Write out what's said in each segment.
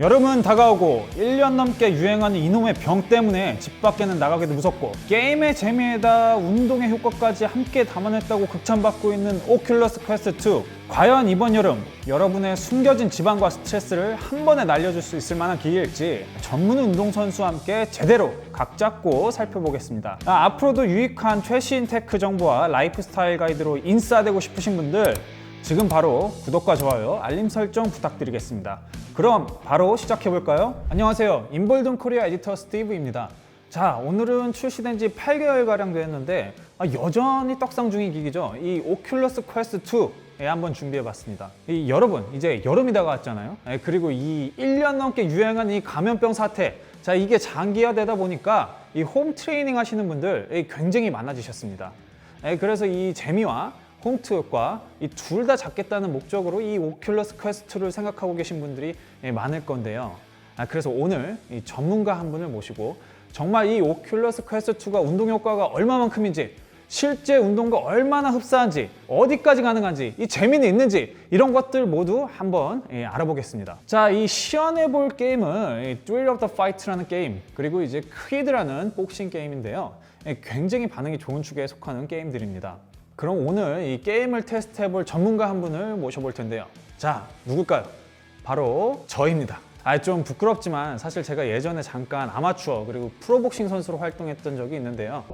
여름은 다가오고 1년 넘게 유행하는 이놈의 병 때문에 집 밖에는 나가기도 무섭고 게임의 재미에다 운동의 효과까지 함께 담아냈다고 극찬받고 있는 오큘러스 퀘스트 2 과연 이번 여름 여러분의 숨겨진 지방과 스트레스를 한 번에 날려줄 수 있을 만한 기회일지 전문 운동선수와 함께 제대로 각 잡고 살펴보겠습니다 아, 앞으로도 유익한 최신 테크 정보와 라이프 스타일 가이드로 인싸되고 싶으신 분들 지금 바로 구독과 좋아요, 알림 설정 부탁드리겠습니다. 그럼 바로 시작해 볼까요? 안녕하세요. 인볼든 코리아 에디터 스티브입니다. 자, 오늘은 출시된 지 8개월 가량 되었는데 아, 여전히 떡상 중인 기기죠. 이 오큘러스 퀘스트 2에 한번 준비해 봤습니다. 이 여러분, 이제 여름이 다가왔잖아요. 예, 그리고 이 1년 넘게 유행한 이 감염병 사태 자, 이게 장기화되다 보니까 이 홈 트레이닝 하시는 분들 이 굉장히 많아지셨습니다. 예, 그래서 이 재미와 홈트 효과 이 둘 다 잡겠다는 목적으로 이 오큘러스 퀘스트를 생각하고 계신 분들이 예, 많을 건데요. 아, 그래서 오늘 이 전문가 한 분을 모시고 정말 이 오큘러스 퀘스트 2가 운동 효과가 얼마만큼인지 실제 운동과 얼마나 흡사한지 어디까지 가능한지 이 재미는 있는지 이런 것들 모두 한번 예, 알아보겠습니다. 자, 이 시연해 볼 게임은 이 Thrill of the Fight라는 게임 그리고 이제 퀴드라는 복싱 게임인데요. 예, 굉장히 반응이 좋은 축에 속하는 게임들입니다. 그럼 오늘 이 게임을 테스트해 볼 전문가 한 분을 모셔볼 텐데요. 자, 누굴까요? 바로 저입니다. 아, 좀 부끄럽지만 사실 제가 예전에 잠깐 아마추어 그리고 프로복싱 선수로 활동했던 적이 있는데요.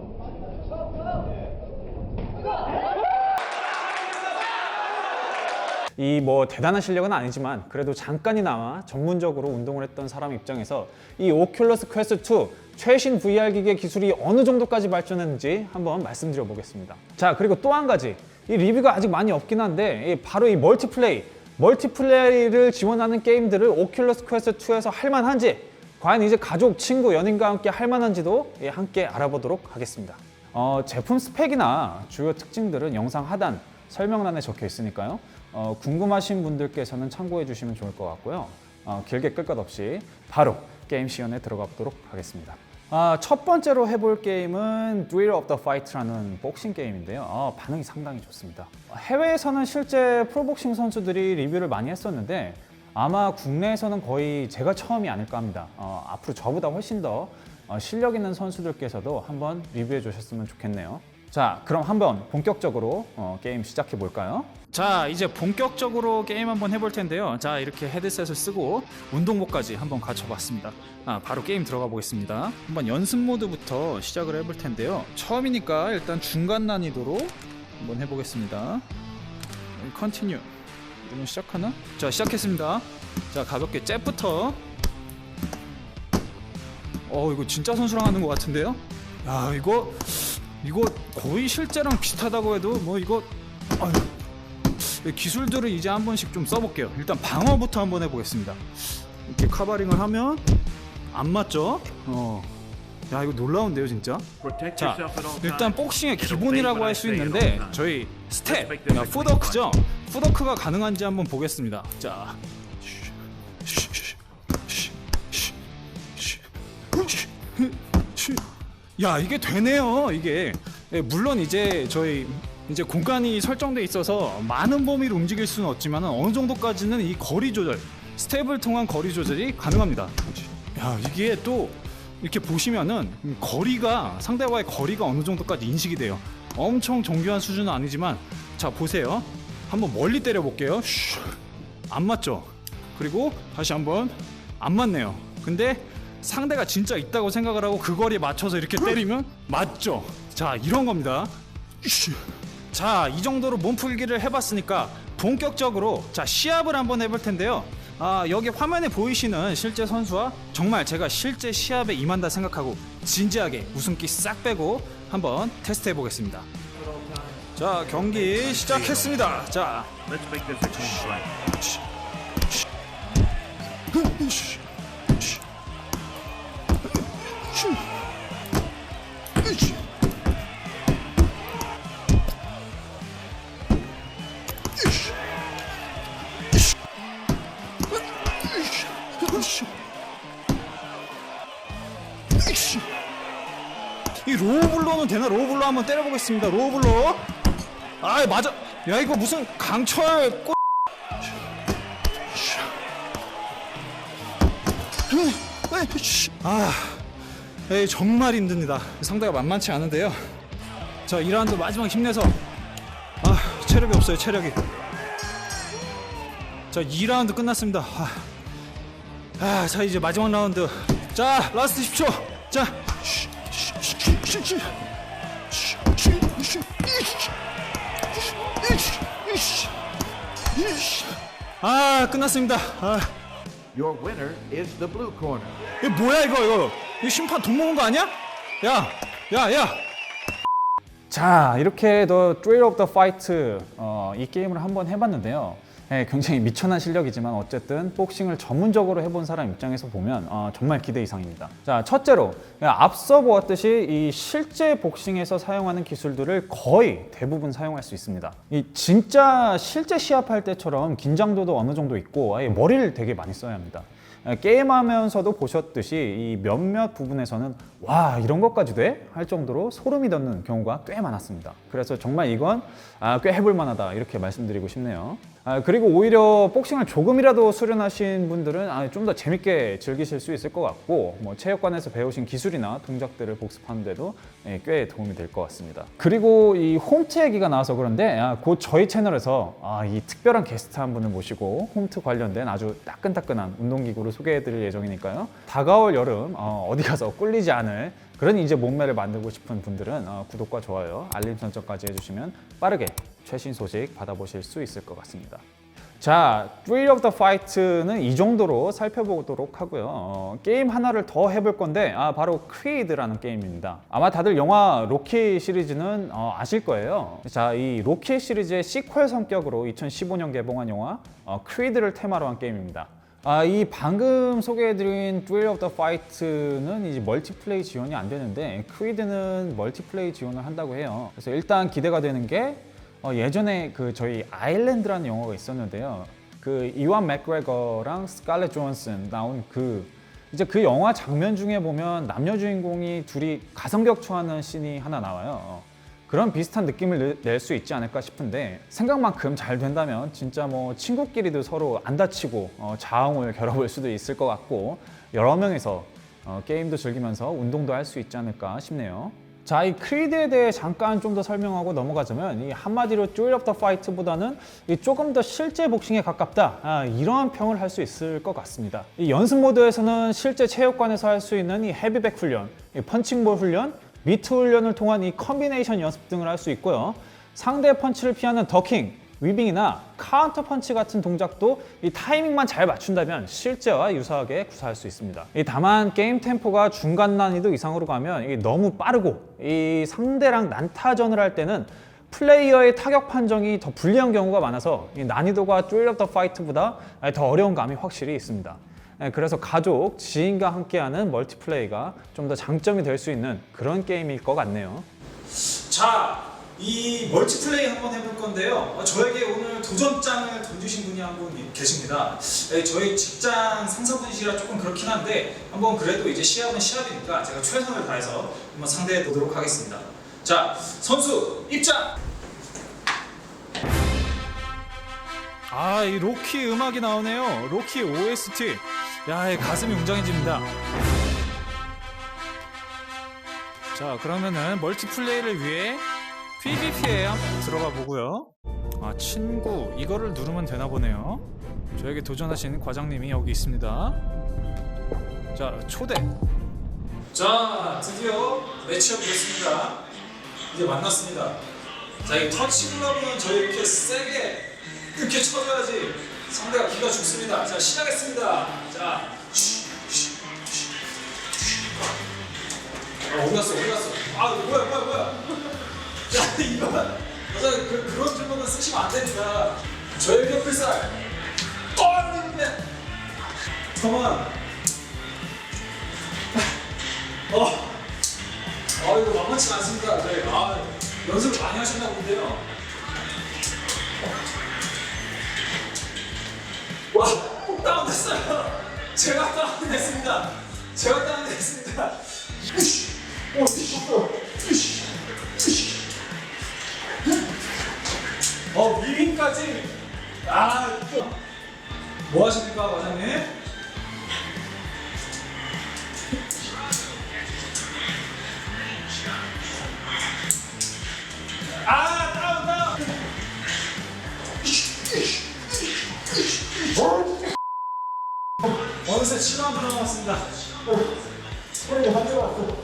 이뭐 대단한 실력은 아니지만 그래도 잠깐이나마 전문적으로 운동을 했던 사람 입장에서 이 오큘러스 퀘스트 2 최신 VR 기계 기술이 어느 정도까지 발전했는지 한번 말씀드려 보겠습니다. 자 그리고 또 한 가지 이 리뷰가 아직 많이 없긴 한데 이 바로 이 멀티플레이 멀티플레이를 지원하는 게임들을 오큘러스 퀘스트 2에서 할 만한지 과연 이제 가족, 친구, 연인과 함께 할 만한지도 예, 함께 알아보도록 하겠습니다. 어, 제품 스펙이나 주요 특징들은 영상 하단 설명란에 적혀 있으니까요. 어, 궁금하신 분들께서는 참고해 주시면 좋을 것 같고요. 어, 길게 끌 것 없이 바로 게임 시연에 들어가 보도록 하겠습니다. 아, 첫 번째로 해볼 게임은 Thrill of the Fight라는 복싱 게임인데요. 어, 반응이 상당히 좋습니다. 해외에서는 실제 프로복싱 선수들이 리뷰를 많이 했었는데 아마 국내에서는 거의 제가 처음이 아닐까 합니다. 어, 앞으로 저보다 훨씬 더 어, 실력 있는 선수들께서도 한번 리뷰해 주셨으면 좋겠네요. 자, 그럼 한번 본격적으로 어, 게임 시작해 볼까요? 자, 이제 본격적으로 게임 한번 해볼 텐데요. 자, 이렇게 헤드셋을 쓰고 운동복까지 한번 갖춰봤습니다. 아, 바로 게임 들어가 보겠습니다. 한번 연습 모드부터 시작을 해볼 텐데요. 처음이니까 일단 중간 난이도로 한번 해보겠습니다. 컨티뉴. 이러면 시작하나? 자, 시작했습니다. 자, 가볍게 잽부터. 어, 이거 진짜 선수랑 하는 것 같은데요? 야, 이거 이거 거의 실제랑 비슷하다고 해도 뭐 이거 아유, 이 기술들을 이제 한 번씩 좀 써볼게요. 일단 방어부터 한번 해보겠습니다. 이렇게 카바링을 하면 안 맞죠? 어. 야 이거 놀라운데요 진짜. 자 일단 복싱의 기본이라고 할 수 있는데 저희 스텝, 푸더크죠. 푸더크가 가능한지 한번 보겠습니다. 자. 야 이게 되네요 이게. 예, 물론 이제 저희 이제 공간이 설정돼 있어서 많은 범위를 움직일 수는 없지만 어느 정도까지는 이 거리 조절 스텝을 통한 거리 조절이 가능합니다. 야 이게 또 이렇게 보시면은 거리가 상대와의 거리가 어느 정도까지 인식이 돼요. 엄청 정교한 수준은 아니지만 자 보세요. 한번 멀리 때려 볼게요. 안 맞죠? 그리고 다시 한번 안 맞네요. 근데 상대가 진짜 있다고 생각을 하고 그 거리에 맞춰서 이렇게 때리면 맞죠. 자 이런 겁니다. 자 이 정도로 몸풀기를 해봤으니까 본격적으로 자 시합을 한번 해볼 텐데요. 아 여기 화면에 보이시는 실제 선수와 정말 제가 실제 시합에 임한다 생각하고 진지하게 웃음기 싹 빼고 한번 테스트 해보겠습니다. 자 경기 시작했습니다. 자 되나? 로우블로 한번 때려보겠습니다. 로우블로. 아 맞아. 야 이거 무슨 강철 꽃. 아, 에이, 정말 힘듭니다. 상대가 만만치 않은데요. 자, 2라운드 마지막 힘내서 아, 체력이 없어요, 체력이. 자, 2라운드 끝났습니다. 아, 아, 자, 이제 마지막 라운드. 자, 라스트 10초. 자, 아, 끝났습니다. 아, Your winner is the blue corner. 이거 뭐야 이거 이거 이거 심판 돈 먹은 거 아니야? 야, 야, 야. 자, 이렇게 The Thrill of the Fight 어, 이 게임을 한번 해봤는데요. 예, 굉장히 미천한 실력이지만 어쨌든 복싱을 전문적으로 해본 사람 입장에서 보면 어, 정말 기대 이상입니다. 자, 첫째로 앞서 보았듯이 이 실제 복싱에서 사용하는 기술들을 거의 대부분 사용할 수 있습니다. 이 진짜 실제 시합할 때처럼 긴장도도 어느 정도 있고 아예 머리를 되게 많이 써야 합니다. 예, 게임하면서도 보셨듯이 이 몇몇 부분에서는 와 이런 것까지 돼? 할 정도로 소름이 돋는 경우가 꽤 많았습니다. 그래서 정말 이건 아, 꽤 해볼 만하다 이렇게 말씀드리고 싶네요. 아, 그리고 오히려 복싱을 조금이라도 수련하신 분들은 아, 좀 더 재밌게 즐기실 수 있을 것 같고 뭐 체육관에서 배우신 기술이나 동작들을 복습하는데도 예, 꽤 도움이 될 것 같습니다. 그리고 이 홈트 얘기가 나와서 그런데 아, 곧 저희 채널에서 아, 이 특별한 게스트 한 분을 모시고 홈트 관련된 아주 따끈따끈한 운동기구를 소개해드릴 예정이니까요. 다가올 여름 어, 어디 가서 꿀리지 않을 그런 이제 몸매를 만들고 싶은 분들은 어, 구독과 좋아요, 알림 설정까지 해주시면 빠르게 최신 소식 받아보실 수 있을 것 같습니다. 자, Thrill of the Fight는 이 정도로 살펴보도록 하고요. 어, 게임 하나를 더 해볼 건데, 아, 바로 크리드라는 게임입니다. 아마 다들 영화 로키 시리즈는 어, 아실 거예요. 자, 이 로키 시리즈의 시퀄 성격으로 2015년 개봉한 영화 어, 크리드를 테마로 한 게임입니다. 아, 이 방금 소개해드린 Thrill of the Fight는 이제 멀티플레이 지원이 안 되는데 크리드는 멀티플레이 지원을 한다고 해요. 그래서 일단 기대가 되는 게 어, 예전에 그 저희 아일랜드라는 영화가 있었는데요. 그 이완 맥그레거랑 스칼렛 조한슨 나온 그 이제 그 영화 장면 중에 보면 남녀 주인공이 둘이 가성격투하는 씬이 하나 나와요. 그런 비슷한 느낌을 낼 수 있지 않을까 싶은데 생각만큼 잘 된다면 진짜 뭐 친구끼리도 서로 안 다치고 어, 자웅을 겨뤄볼 수도 있을 것 같고 여러 명이서 어, 게임도 즐기면서 운동도 할 수 있지 않을까 싶네요. 자, 이 크리드에 대해 잠깐 좀 더 설명하고 넘어가자면 이 한마디로 Fight보다는 이 조금 더 실제 복싱에 가깝다 아, 이러한 평을 할 수 있을 것 같습니다. 이 연습 모드에서는 실제 체육관에서 할 수 있는 이 헤비백 훈련, 이 펀칭볼 훈련, 미트 훈련을 통한 이 컨비네이션 연습 등을 할 수 있고요. 상대 펀치를 피하는 더킹, 위빙이나 카운터 펀치 같은 동작도 이 타이밍만 잘 맞춘다면 실제와 유사하게 구사할 수 있습니다. 이 다만 게임 템포가 중간 난이도 이상으로 가면 이게 너무 빠르고 이 상대랑 난타전을 할 때는 플레이어의 타격 판정이 더 불리한 경우가 많아서 이 난이도가 of the Fight보다 더 어려운 감이 확실히 있습니다. 예, 그래서 가족, 지인과 함께하는 멀티플레이가 좀 더 장점이 될 수 있는 그런 게임일 것 같네요. 자, 이 멀티플레이 한번 해볼 건데요. 어, 저에게 오늘 도전장을 던지신 분이 한 분 계십니다. 예, 저희 직장 상사분이시라 조금 그렇긴 한데 한번 그래도 이제 시합은 시합이니까 제가 최선을 다해서 한번 상대해 보도록 하겠습니다. 자, 선수 입장. 아, 이 로키 음악이 나오네요. 로키 OST. 야, 이 가슴이 웅장해집니다. 자, 그러면은 멀티플레이를 위해 PVP에 한번 들어가 보고요. 아, 친구. 이거를 누르면 되나 보네요. 저에게 도전하신 과장님이 여기 있습니다. 자, 초대. 자, 드디어 매치업 됐습니다. 이제 만났습니다. 자, 이 터치 글러브는 저희 이렇게 세게 이렇게 쳐줘야지 상대가 기가 죽습니다. 자, 시작했습니다. 자, 아, 어디 갔어, 어디 갔어? 아, 뭐야, 뭐야, 뭐야. 야, 이거, 여자 그, 그런 질문은 쓰시면 안 됩니다. 저의 뼈필살. 뻔했네. 잠깐만. 어. 아, 이거 만만치 않습니다. 네. 아, 연습을 많이 하셨나 본데요. 와, 다운됐어요. 제가 다운됐습니다. 제가 다운됐습니다. 오, 뒤집어. 어 미빙까지. 아뭐 하십니까 과장님? 아 다운 다운. 어느새 7만분 남았습니다. 어, 소리 완전 왔어.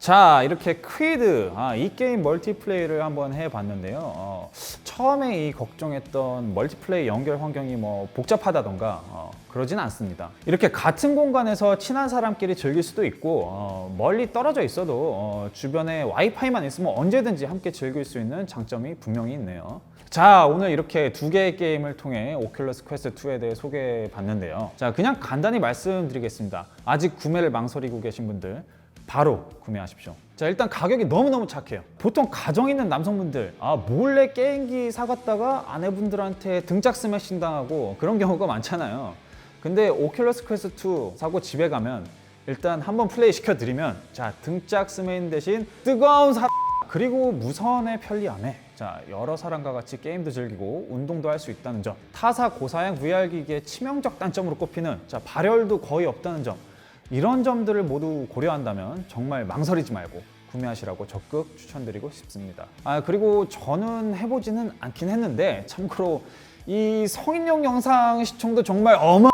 자 이렇게 퀴드 아, 이 게임 멀티플레이를 한번 해봤는데요. 어, 처음에 이 걱정했던 멀티플레이 연결 환경이 뭐 복잡하다던가 어, 그러진 않습니다. 이렇게 같은 공간에서 친한 사람끼리 즐길 수도 있고 어, 멀리 떨어져 있어도 어, 주변에 와이파이만 있으면 언제든지 함께 즐길 수 있는 장점이 분명히 있네요. 자 오늘 이렇게 두 개의 게임을 통해 오큘러스 퀘스트 2에 대해 소개해 봤는데요. 자 그냥 간단히 말씀드리겠습니다. 아직 구매를 망설이고 계신 분들 바로 구매하십시오. 자 일단 가격이 너무너무 착해요. 보통 가정 있는 남성분들 아 몰래 게임기 사갔다가 아내분들한테 등짝 스매싱 당하고 그런 경우가 많잖아요. 근데 오큘러스 퀘스트 2 사고 집에 가면 일단 한번 플레이 시켜드리면 자 등짝 스매싱 대신 뜨거운 사 그리고 무선의 편리함에 자 여러 사람과 같이 게임도 즐기고 운동도 할 수 있다는 점 타사 고사양 VR 기기의 치명적 단점으로 꼽히는 자 발열도 거의 없다는 점 이런 점들을 모두 고려한다면 정말 망설이지 말고 구매하시라고 적극 추천드리고 싶습니다. 아 그리고 저는 해보지는 않긴 했는데 참고로 이 성인용 영상 시청도 정말 어마.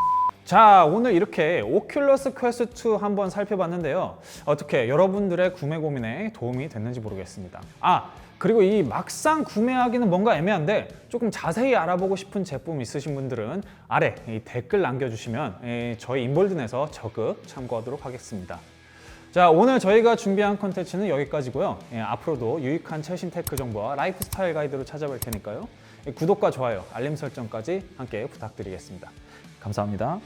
자 오늘 이렇게 오큘러스 퀘스트 2 한번 살펴봤는데요. 어떻게 여러분들의 구매 고민에 도움이 됐는지 모르겠습니다. 아 그리고 이 막상 구매하기는 뭔가 애매한데 조금 자세히 알아보고 싶은 제품 있으신 분들은 아래 이 댓글 남겨주시면 예, 저희 인볼드에서 적극 참고하도록 하겠습니다. 자 오늘 저희가 준비한 컨텐츠는 여기까지고요. 예, 앞으로도 유익한 최신 테크 정보와 라이프 스타일 가이드로 찾아뵐 테니까요. 예, 구독과 좋아요, 알림 설정까지 함께 부탁드리겠습니다. 감사합니다.